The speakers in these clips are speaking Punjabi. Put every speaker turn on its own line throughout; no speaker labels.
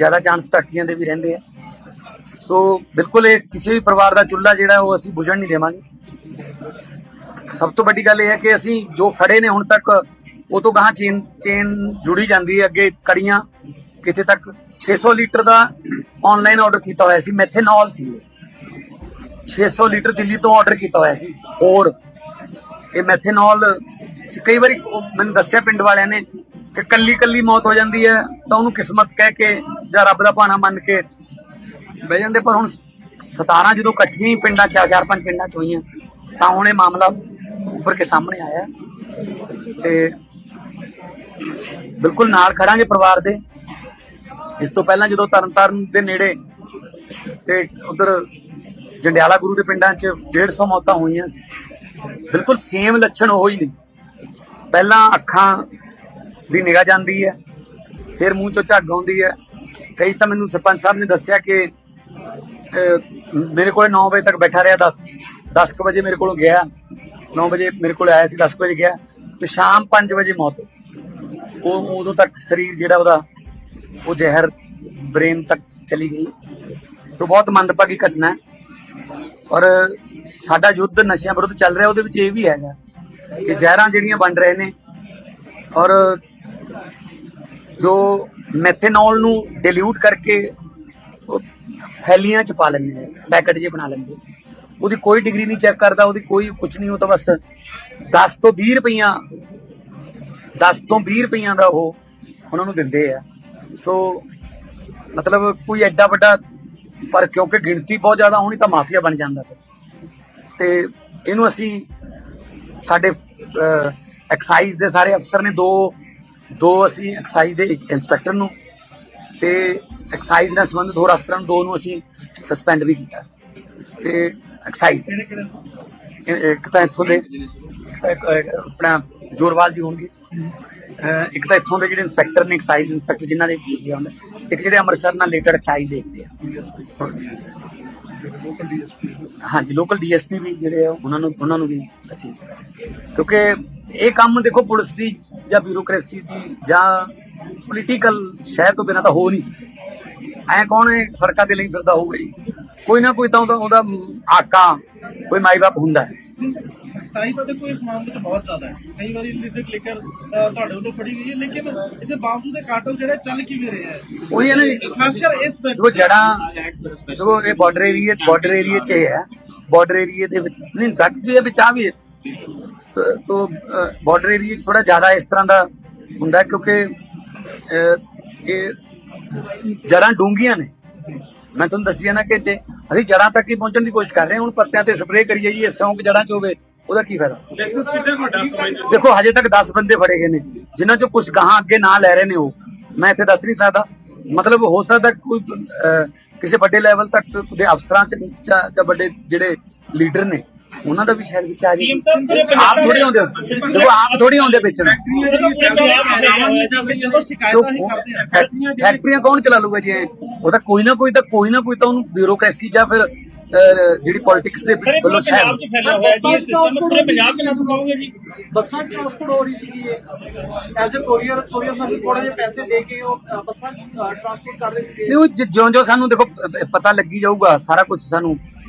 ਜ਼ਿਆਦਾ ਚਾਂਸ ਧਰਤੀਆਂ ਦੇ ਵੀ ਰਹਿੰਦੇ ਆ। ਸੋ ਬਿਲਕੁਲ ਇਹ ਕਿਸੇ ਵੀ ਪਰਿਵਾਰ ਦਾ ਚੁੱਲ੍ਹਾ ਜਿਹੜਾ ਉਹ ਅਸੀਂ ਬੁਝਣ ਨਹੀਂ ਦੇਵਾਂਗੇ। ਸਭ ਤੋਂ ਵੱਡੀ ਗੱਲ ਇਹ ਹੈ ਕਿ ਅਸੀਂ ਜੋ ਫੜੇ ਨੇ ਹੁਣ ਤੱਕ, ਉਹ ਤੋਂ ਗਾਹਾਂ ਚੇਨ ਚੇਨ ਜੁੜੀ ਜਾਂਦੀ ਹੈ ਅੱਗੇ ਕੜੀਆਂ। ਕਿਤੇ ਤੱਕ 600 ਲੀਟਰ ਦਾ ਆਨਲਾਈਨ ਆਰਡਰ ਕੀਤਾ ਹੋਇਆ ਸੀ ਮੈਥੇਨੋਲ ਸੀ ਇਹ। 600 ਲੀਟਰ ਦਿੱਲੀ ਤੋਂ ਆਰਡਰ ਕੀਤਾ ਹੋਇਆ ਸੀ, ਹੋਰ। ਇਹ ਮੈਥੇਨੋਲ ਕਈ ਵਾਰੀ ਮੈਨੂੰ ਦੱਸਿਆ ਪਿੰਡ ਵਾਲਿਆਂ ਨੇ ਕਿ ਕੱਲੀ ਕੱਲੀ ਮੌਤ ਹੋ ਜਾਂਦੀ ਹੈ ਤਾਂ ਉਹਨੂੰ ਕਿਸਮਤ ਕਹਿ ਕੇ ਜਾਂ ਰੱਬ ਦਾ ਭਾਣਾ ਮੰਨ ਕੇ ਬਹਿ ਜਾਂਦੇ। ਪਰ ਹੁਣ 17 ਜਦੋਂ ਇਕੱਠੀਆਂ ਹੀ ਪਿੰਡਾਂ ਚਾਰ ਚਾਰ ਪੰਜ ਪਿੰਡਾਂ ਚ ਹੋਈਆਂ, ਤਾਂ ਹੁਣ ਇਹ ਮਾਮਲਾ ਉੱਪਰ ਕੇ ਸਾਹਮਣੇ ਆਇਆ। ਤੇ ਬਿਲਕੁਲ ਨਾਲ ਖੜਾਂਗੇ ਪਰਿਵਾਰ ਦੇ। ਇਸ ਤੋਂ ਪਹਿਲਾਂ ਜਦੋਂ ਤਰਨਤਾਰਨ ਦੇ ਨੇੜੇ ਤੇ ਉਧਰ ਜੰਡਿਆਲਾ ਗੁਰੂ ਦੇ ਪਿੰਡਾਂ 'ਚ 150 ਮੌਤਾਂ ਹੋਈਆਂ ਸੀ, ਬਿਲਕੁਲ ਸੇਮ ਲੱਛਣ ਉਹ ਹੀ ਨੇ। ਪਹਿਲਾਂ ਅੱਖਾਂ ਦੀ ਨਿਗਾਹ ਜਾਂਦੀ ਹੈ, ਫਿਰ ਮੂੰਹ ਚੋਂ ਝੱਗ ਆਉਂਦੀ ਹੈ। ਕਈ ਤਾਂ ਮੈਨੂੰ ਸਰਪੰਚ ਸਾਹਿਬ ਨੇ ਦੱਸਿਆ ਕਿ ਮੇਰੇ ਕੋਲੇ 9 ਵਜੇ ਤੱਕ ਬੈਠਾ ਰਿਹਾ 10 10 ਕੁ ਵਜੇ ਮੇਰੇ ਕੋਲ ਗਿਆ। 9 ਵਜੇ ਮੇਰੇ ਕੋਲ ਆਇਆ ਸੀ 10 ਕੁ ਵਜੇ ਗਿਆ। ਤੇ ਸ਼ਾਮ 5 ਵਜੇ ਮੌਤ ਉਹ ਉਦੋਂ ਤੱਕ ਸਰੀਰ ਜਿਹੜਾ ਉਹਦਾ, ਉਹ ਜ਼ਹਿਰ ਬ੍ਰੇਨ ਤੱਕ ਚਲੀ ਗਈ। ਸੋ ਬਹੁਤ ਮੰਦਭਾਗੀ ਘਟਨਾ ਹੈ। ਔਰ ਸਾਡਾ ਯੁੱਧ ਨਸ਼ਿਆਂ ਵਿਰੁੱਧ ਚੱਲ ਰਿਹਾ, ਉਹਦੇ ਵਿੱਚ ਇਹ ਵੀ ਹੈਗਾ ਕਿ ਜ਼ਹਿਰਾਂ ਜਿਹੜੀਆਂ ਵੰਡ ਰਹੇ ਨੇ, ਔਰ ਜੋ ਮੈਥੇਨੋਲ ਨੂੰ ਡਿਲੂਟ ਕਰਕੇ ਉਹ ਥੈਲੀਆਂ ਚ ਪਾ ਲੈਂਦੇ ਨੇ, ਪੈਕਟ ਜੇ ਬਣਾ ਲੈਂਦੇ ਉਹਦੀ ਕੋਈ ਡਿਗਰੀ ਨਹੀਂ ਚੈੱਕ ਕਰਦਾ, ਉਹਦੀ ਕੋਈ ਕੁਝ ਨਹੀਂ, ਉਹ ਤਾਂ ਬਸ 10 ਤੋਂ 20 ਰੁਪਈਆ 10 ਤੋਂ 20 ਰੁਪਈਆਂ ਦਾ ਉਹ ਉਹਨਾਂ ਨੂੰ ਦਿੰਦੇ ਆ ਸੋ ਮਤਲਬ ਕੋਈ ਐਡਾ ਵੱਡਾ ਪਰ ਕਿਉਂਕਿ ਗਿਣਤੀ ਬਹੁਤ ਜ਼ਿਆਦਾ ਹੋਣੀ ਤਾਂ ਮਾਫੀਆ ਬਣ ਜਾਂਦਾ ਫਿਰ। ਤੇ ਇਹਨੂੰ ਅਸੀਂ ਸਾਡੇ ਐਕਸਾਈਜ਼ ਦੇ ਸਾਰੇ ਅਫਸਰ ਨੇ ਦੋ ਦੋ ਅਸੀਂ ਐਕਸਾਈਜ਼ ਦੇ ਇੰਸਪੈਕਟਰ ਨੂੰ ਤੇ ਐਕਸਾਈਜ਼ ਨਾਲ ਸੰਬੰਧਿਤ ਹੋਰ ਅਫਸਰਾਂ ਨੂੰ ਦੋ ਨੂੰ ਅਸੀਂ ਸਸਪੈਂਡ ਵੀ ਕੀਤਾ। ਤੇ ਐਕਸਾਈਜ਼ ਇੱਕ ਤਾਂ ਇੱਥੋਂ ਦੇ ਆਪਣਾ ਜੋਰਵਾਲ ਜੀ ਹੋਣਗੇ। ਇੱਕ ਤਾਂ ਇੱਥੋਂ ਦੇ ਜਿਹੜੇ ਇੰਸਪੈਕਟਰ ਨੇ ਐਕਸਾਈਜ਼ ਇੰਸਪੈਕਟਰ ਜਿਨ੍ਹਾਂ ਦੇ ਗਿਆ ਹੁੰਦਾ, ਇੱਕ ਜਿਹੜੇ ਅੰਮ੍ਰਿਤਸਰ ਨਾਲ ਰਿਲੇਟਡ ਐਕਸਾਈਜ਼ ਦੇਖਦੇ ਆ। ਹਾਂਜੀ ਲੋਕਲ ਡੀਐਸਪੀ ਵੀ ਜਿਹੜੇ ਆ, ਉਹਨਾਂ ਨੂੰ ਉਹਨਾਂ ਨੂੰ ਵੀ ਅਸੀਂ ਕਿਉਂਕਿ ਇਹ ਕੰਮ ਦੇਖੋ ਪੁਲਿਸ ਦੀ ਜਾਂ ਬਿਊਰੋਕ੍ਰੇਸੀ ਦੀ ਜਾਂ ਪੋਲੀਟੀਕਲ ਸ਼ਹਿਰ ਤੋਂ ਬਿਨਾਂ ਤਾਂ ਹੋ ਨਹੀਂ ਸਕਦਾ। ਐ ਕੌਣ ਹੈ? ਸੜਕਾਂ ਤੇ ਲਈ ਫਿਰਦਾ ਹੋਊਗਾ ਜੀ। ਕੋਈ ਨਾ ਕੋਈ ਤਾਂ ਉਹਦਾ ਉਹਦਾ ਆਕਾ ਕੋਈ ਮਾਈ ਬਾਪ ਹੁੰਦਾ ਹੈ।
ਸਖਤਾਈ ਤਾਂ ਦੇਖੋ ਇਸ ਮਾਮਲੇ 'ਚ ਬਹੁਤ ਜ਼ਿਆਦਾ ਹੈ। ਕਈ ਵਾਰੀ ਇਲਿਸਿਟ ਲਿਕਰ ਤੁਹਾਡੇ ਵੱਲੋਂ ਫੜੀ ਗਈ ਹੈ ਲੇਕਿਨ ਇਹਦੇ ਬਾਵਜੂਦ ਇਹ ਕਾਟਲ ਜਿਹੜਾ ਚੱਲ ਕਿਵੇਂ ਰਿਹਾ ਹੈ?
ਉਹੀ ਹੈ ਨਾ
ਖਾਸ ਕਰ ਇਸ
ਦੇਖੋ ਜੜਾਂ ਦੇਖੋ ਇਹ ਬਾਰਡਰ ਏਰੀਆ ਬਾਰਡਰ ਏਰੀਆ 'ਚ ਇਹ ਹੈ। ਬਾਰਡਰ ਏਰੀਆ ਦੇ ਵਿੱਚ ਨਹੀਂ ਡਰੱਗਸ ਵੀ ਹੈ ਵਿੱਚ ਆ ਵੀ ਹੈ। ਤੋ- ਬਾਰਡਰ ਏਰੀਆ 'ਚ ਥੋੜਾ ਜ਼ਿਆਦਾ ਇਸ ਤਰ੍ਹਾਂ ਦਾ ਹੁੰਦਾ ਕਿਉਂਕਿ ਇਹ ਜੜਾਂ ਡੂੰਘੀਆਂ ਨੇ। ਮੈਂ ਤੁਹਾਨੂੰ ਦੱਸਿਆ ਨਾ ਕਿ ਜੇ ਅਸੀਂ ਜੜਾਂ ਤੱਕ ਹੀ ਪਹੁੰਚਣ ਦੀ ਕੋਸ਼ਿਸ਼ ਕਰ ਰਹੇ ਹਾਂ। ਹੁਣ ਪੱਤਿਆਂ ਤੇ ਸਪਰੇਅ ਕਰੀ ਜਾਈਏ ਸੌਂਕ ਜੜਾਂ 'ਚ ਹੋਵੇ, ਉਹਦਾ ਕੀ ਫਾਇਦਾ? ਦੇਖੋ, ਹਜੇ ਤੱਕ 10 ਬੰਦੇ ਫੜੇ ਗਏ ਨੇ, ਜਿਨ੍ਹਾਂ ਚੋਂ ਕੁਝ ਗਾਹਾਂ ਅੱਗੇ ਨਾ ਲੈ ਰਹੇ ਨੇ ਉਹ। ਮੈਂ ਇੱਥੇ ਦੱਸ ਨਹੀਂ ਸਕਦਾ। ਮਤਲਬ ਹੋ ਸਕਦਾ ਕੋਈ ਕਿਸੇ ਵੱਡੇ ਲੈਵਲ ਤੱਕ ਦੇ ਅਫਸਰਾਂ ਚ ਜਾਂ ਵੱਡੇ ਜਿਹੜੇ ਲੀਡਰ ਨੇ ਉਹਨਾਂ ਦਾ ਵੀ ਸ਼ਾਇਦ ਵਿੱਚ ਆ ਜੀ ਆਪ ਥੋੜੀ ਆਉਂਦੇ ਦੇਖੋ ਆਪ ਥੋੜੀ ਆਉਂਦੇ ਵਿੱਚ ਨੂੰ।
ਜਦੋਂ ਸ਼ਿਕਾਇਤਾਂ ਹੀ ਕਰਦੇ ਆ।
ਫੈਕ- ਫੈਕਟਰੀਆਂ ਕੌਣ ਚਲਾ ਲੂਗਾ ਜੀ ਇਹ? ਉਹ ਤਾਂ ਕੋਈ ਨਾ ਕੋਈ ਤਾਂ ਕੋਈ ਨਾ ਕੋਈ ਤਾਂ ਉਹਨੂੰ ਬਿਊਰੋਕ੍ਰੇਸੀ ਜਾਂ ਫਿਰ ਜਿਹੜੀ ਪੋਲਿਟਿਕਸ ਦੇ ਵੱਲੋਂ ਸ਼ਾਇਦ
ਫੈਲਿਆ ਹੋਇਆ ਜੀ ਇਹ ਸਿਸਟਮ ਪੂਰੇ ਪੰਜਾਬ 'ਚ ਲਾਗੂ ਕਹੋਗੇ ਜੀ?
ਬੱਸਾਂ ਟ੍ਰਾਂਸਪੋਰਟ ਹੋ ਰਹੀ ਸੀਗੀ as uh courier courier service ਥੋੜੇ ਜਿਹੇ ਪੈਸੇ ਦੇ ਕੇ ਉਹ ਬੱਸਾਂ ਟ੍ਰਾਂਸਪੋਰਟ ਕਰ ਰਹੇ ਸੀਗੇ।
ਨਹੀਂ ਜਿਉਂ ਜਿਉਂ ਸਾਨੂੰ ਦੇਖੋ ਪਤਾ ਲੱਗੀ ਜਾਊਗਾ ਸਾਰਾ ਕੁਝ ਸਾਨੂੰ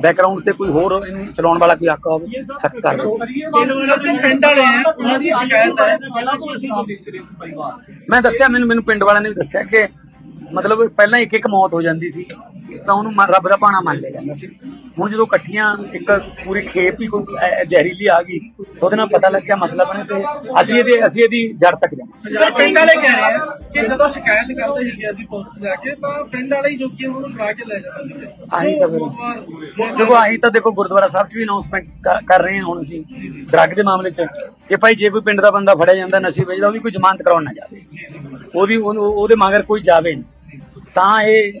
ਬੈਕਗ੍ਰਾਉਂਡ ਤੇ ਕੋਈ ਹੋਰ ਇਹਨੂੰ ਚਲਾਉਣ ਵਾਲਾ ਕੋਈ ਆਕਾ ਹੋਵੇ, ਸਖਤ ਕਰ ਦੋ
ਪਿੰਡ ਵਾਲੇ ਆ ਉਹਨਾਂ ਦੀ ਸ਼ਿਕਾਇਤ ਹੈ
ਸਾਲਾਂ ਤੋਂ ਅਸੀਂ ਦੇਖ ਰਹੇ ਸੀ ਪਰਿਵਾਰ
ਮੈਂ ਦੱਸਿਆ, ਮੈਨੂੰ ਮੈਨੂੰ ਪਿੰਡ ਵਾਲਿਆਂ ਨੇ ਵੀ ਦੱਸਿਆ ਕਿ ਮਤਲਬ ਪਹਿਲਾਂ ਇੱਕ ਇੱਕ ਮੌਤ ਹੋ ਜਾਂਦੀ ਸੀ, ਤਾਂ ਉਹਨੂੰ ਰੱਬ ਦਾ ਭਾਣਾ ਮੰਨ ਲਿਆ ਜਾਂਦਾ ਸੀ। ਹੁਣ ਜਦੋਂ ਇਕੱਠੀਆਂ ਇੱਕ ਪੂਰੀ ਖੇਪ ਹੀ ਕੋਈ ਐ- ਜ਼ਹਿਰੀਲੀ ਆ ਗਈ ਉਹਦੇ ਨਾਲ ਪਤਾ ਲੱਗਿਆ ਮਸਲਾ ਬਣੇ ਤੇ ਅਸੀਂ ਇਹਦੇ ਅਸੀਂ ਇਹਦੀ ਜੜ ਤੱਕ ਜਾਵਾਂਗੇ
ਸਰ ਪਿੰਡ ਵਾਲੇ ਕਹਿ ਰਹੇ ਆ ਕਿ ਜਦੋਂ ਸ਼ਿਕਾਇਤ ਕਰਦੇ ਸੀਗੇ ਅਸੀਂ ਪੁਲਿਸ ਜਾ ਕੇ ਤਾਂ ਪਿੰਡ ਵਾਲੇ ਹੀ ਜੋ ਕਿ ਉਹਨੂੰ ਕੇ ਲੈ ਜਾਂਦੇ ਸੀਗੇ।
ਆਹੀ ਤਾਂ ਫਿਰ। ਦੇਖੋ ਆਹੀ ਤਾਂ ਦੇਖੋ ਗੁਰਦੁਆਰਾ ਸਾਹਿਬ 'ਚ ਵੀ ਅਨਾਉਂਸਮੈਂਟਸ ਕਰ ਰਹੇ ਹਾਂ ਹੁਣ ਅਸੀਂ ਡਰੱਗ ਦੇ ਮਾਮਲੇ 'ਚ। ਕਿ ਭਾਈ ਜੇ ਕੋਈ ਪਿੰਡ ਦਾ ਬੰਦਾ ਫੜਿਆ ਜਾਂਦਾ ਨਸ਼ੇ ਵੇਚਦਾ ਉਹਦੀ ਕੋਈ ਜ਼ਮਾਨਤ ਕਰਾਉਣ ਨਾ ਜਾਵੇ। ਉਹਦੀ ਉਹਨੂੰ- ਉਹਦੇ ਮਗਰ ਕੋਈ ਜਾਵੇ ਨਹੀਂ ਤਾਂ ਇਹ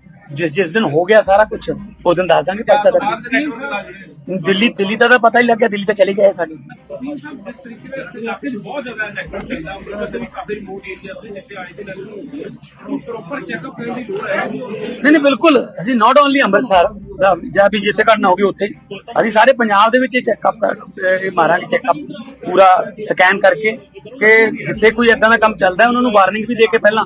ਜਿਸ ਜਿਸ ਦਿਨ ਹੋ ਗਿਆ ਸਾਰਾ ਕੁਝ ਉਸ ਦਿਨ ਦੱਸ ਦਾਂਗੇ ਪਰਚਾ ਦਾ ਦਿੱਲੀ ਦਿੱਲੀ ਦਾ ਤਾਂ ਪਤਾ ਹੀ ਲੱਗਿਆ ਦਿੱਲੀ ਤਾਂ ਚਲੇ ਗਏ ਸਾਡੇ। ਨਹੀਂ ਨਹੀਂ ਬਿਲਕੁਲ। ਅਸੀਂ ਨਾਟ ਓਨਲੀ ਅੰਮ੍ਰਿਤਸਰ ਜਾਂ ਵੀ ਜਿੱਥੇ ਘਟਨਾ ਹੋ ਗਈ ਉੱਥੇ ਅਸੀਂ ਸਾਰੇ ਪੰਜਾਬ ਦੇ ਵਿੱਚ ਇਹ ਚੈੱਕਅਪ ਇਹ ਮਾਰਾਂਗੇ ਚੈੱਕਅਪ ਪੂਰਾ ਸਕੈਨ ਕਰਕੇ ਕਿ ਜਿੱਥੇ ਕੋਈ ਇਦਾਂ ਦਾ ਕੰਮ ਚੱਲਦਾ ਉਹਨਾਂ ਨੂੰ ਵਾਰਨਿੰਗ ਵੀ ਦੇ ਕੇ ਪਹਿਲਾਂ